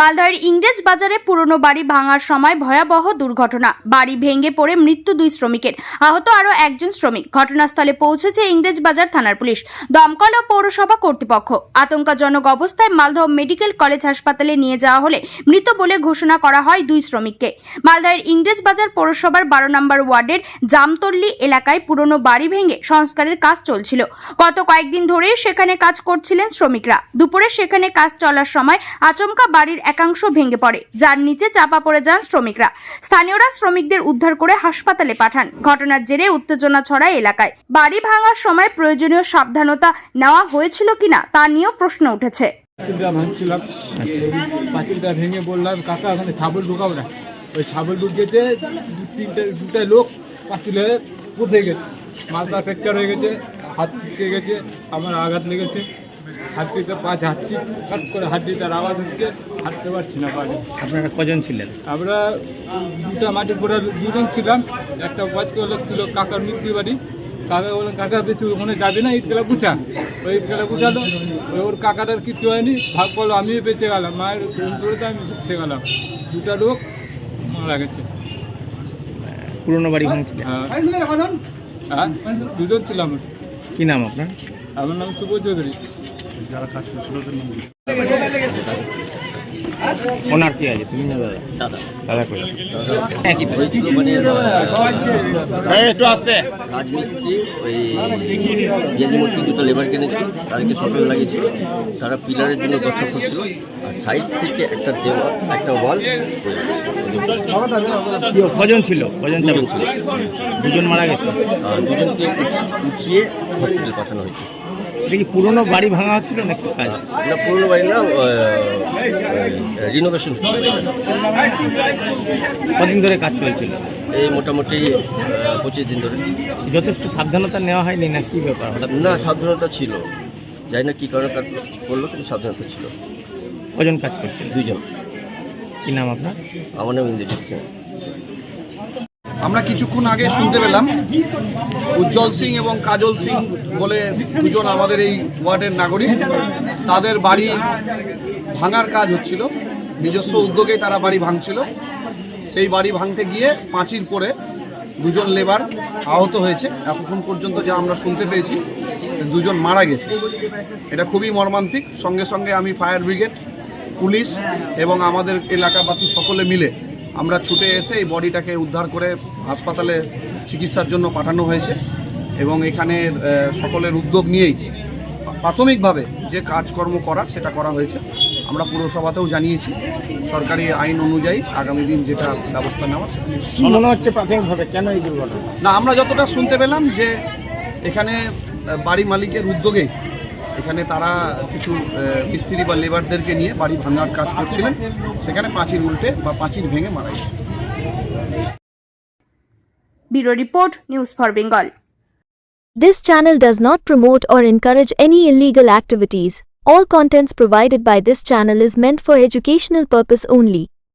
মালদহের ইংরেজ বাজারে পুরনো বাড়ি ভাঙার সময় ভয়াবহ দুর্ঘটনা। বাড়ি ভেঙে পড়ে মৃত্যু দুই শ্রমিকের। আহত আরও একজন শ্রমিক। ঘটনাস্থলে পৌঁছেছে ইংরেজ বাজার থানার পুলিশ। দমকল ও পৌরসভা কর্তৃপক্ষ। আতঙ্কজনক অবস্থায় মালদহ মেডিকেল কলেজ হাসপাতালে নিয়ে যাওয়া হলে মৃত বলে ঘোষণা করা হয় দুই শ্রমিককে। মালদহের ইংরেজ বাজার পৌরসভার বারো নম্বর ওয়ার্ডের জামতল্লি এলাকায় পুরনো বাড়ি ভেঙে সংস্কারের কাজ চলছিল। গত কয়েকদিন ধরেই সেখানে কাজ করছিলেন শ্রমিকরা। দুপুরে সেখানে কাজ চলার সময় আচমকা বাড়ির একাংশ ভেঙে পড়ে, যার নিচে চাপা পড়ে যান শ্রমিকরা। স্থানীয়রা শ্রমিকদের উদ্ধার করে হাসপাতালে পাঠান। ঘটনার জেরে উত্তেজনা ছড়ায় এলাকায়। বাড়ি ভাঙার সময় প্রয়োজনীয় সাবধানতা নেওয়া হয়েছিল কিনা তা নিয়েও প্রশ্ন উঠেছে। পাঁচিলটা ভেঙে বললাম, কাকা, ওখানে ঢুকাবো না। ওই ঢুকিয়েছে দু তিনটে দুটা লোক পাঁচিলে গেছে। মাথা ফ্র্যাকচার হয়ে গেছে, হাত ছিটকে গেছে, আমার আঘাত লেগেছে। হাড্ডিতে পাঁচ হাঁটছি কাট করে হাড্ডিটার আওয়াজ হচ্ছে হাঁটতে পারছি না পারে আপনারা কজন ছিলেন? আমরা দুটা মাটি পড়ে দুজন ছিলাম একটা বয়স্ক লোক ছিল কাকার মৃত্যু বাড়ি। কাকা বললেন কাকা বেশি ওখানে যাবি না ইটগুলা গুছা। ওই ইটগুলা গুছালো ওর কাকাটার কিছু হয়নি ভাগ করল আমিও বেঁচে গেলাম মায়ের ধরে তো আমি বেঁচে গেলাম। দুটা লোক মারা গেছে। পুরনো বাড়ি ভাঙছিলেন হ্যাঁ। হ্যাঁ দুজন ছিলাম। কি নাম আপনার? আমার নাম শুভ চৌধুরী। ওনার কি আছে? তুমি না দাদা। দাদা। দাদা কই একই তো। হয়েছিল মানে এই, একটু আসতে। রাজমিস্ত্রি ওই ইয়াজিমূর্তি দুটো লেবার কিনেছিল তাদেরকে সফল লাগিয়েছিল। তারা পিলারের জন্য গর্ত করছিল আর সাইড থেকে একটা দেওয়াল একটা ওয়াল কি কজন ছিল? কজন দুজন মারা গেছে? দুজনকে উঠ- উঠিয়ে হসপিটাল পাঠানো হয়েছে। কি পুরনো বাড়ি ভাঙা হচ্ছিল নাকি? কাজ না পুরোনো বাড়ি না রিনোভেশন কদিন ধরে কাজ চলছিল? এই মোটামুটি পঁচিশ দিন ধরে। যথেষ্ট সাবধানতা নেওয়া হয়নি না কি ব্যাপার? হঠাৎ না সাবধানতা ছিল। জানি না কী কারণে কাজ করল কিন্তু সাবধানতা ছিল। কজন কাজ করছিল? দুজন কি নাম আপনার? আমার নাম ইন্দ্রজিৎ সিং। আমরা কিছুক্ষণ আগে শুনতে পেলাম, উজ্জ্বল সিং এবং কাজল সিং বলে দুজন আমাদের এই ওয়ার্ডের নাগরিক। তাদের বাড়ি ভাঙার কাজ হচ্ছিল। নিজস্ব উদ্যোগেই তারা বাড়ি ভাঙছিল। সেই বাড়ি ভাঙতে গিয়ে পাঁচিল পড়ে দুজন লেবার আহত হয়েছে। এতক্ষণ পর্যন্ত যা আমরা শুনতে পেয়েছি, দুজন মারা গেছে। এটা খুবই মর্মান্তিক। সঙ্গে সঙ্গে আমি ফায়ার ব্রিগেড, পুলিশ এবং আমাদের এলাকাবাসী সকলে মিলে আমরা ছুটে এসে এই বডিটাকে উদ্ধার করে হাসপাতালে চিকিৎসার জন্য পাঠানো হয়েছে এবং এখানে সকলের উদ্যোগ নিয়েই প্রাথমিকভাবে যে কাজকর্ম করার সেটা করা হয়েছে। আমরা পুরসভাতেও জানিয়েছি সরকারি আইন অনুযায়ী আগামী দিন যেটা ব্যবস্থা নেওয়া মনে হচ্ছে প্রাথমিকভাবে? কেন এই দুর্ঘটনা? না আমরা যতটা শুনতে পেলাম যে এখানে বাড়ি মালিকের উদ্যোগে এখানে তারা কিছু আহ, মিস্ত্রি বা লেবারদেরকে নিয়ে বাড়ি ভাঙার কাজ করছিলেন সেখানে পাঁচির উল্টে বা পাঁচির ভেঙে মারা গেছে bureau report news for Bengal This channel does not promote or encourage any illegal activities. All contents provided by this channel is meant for educational purpose only.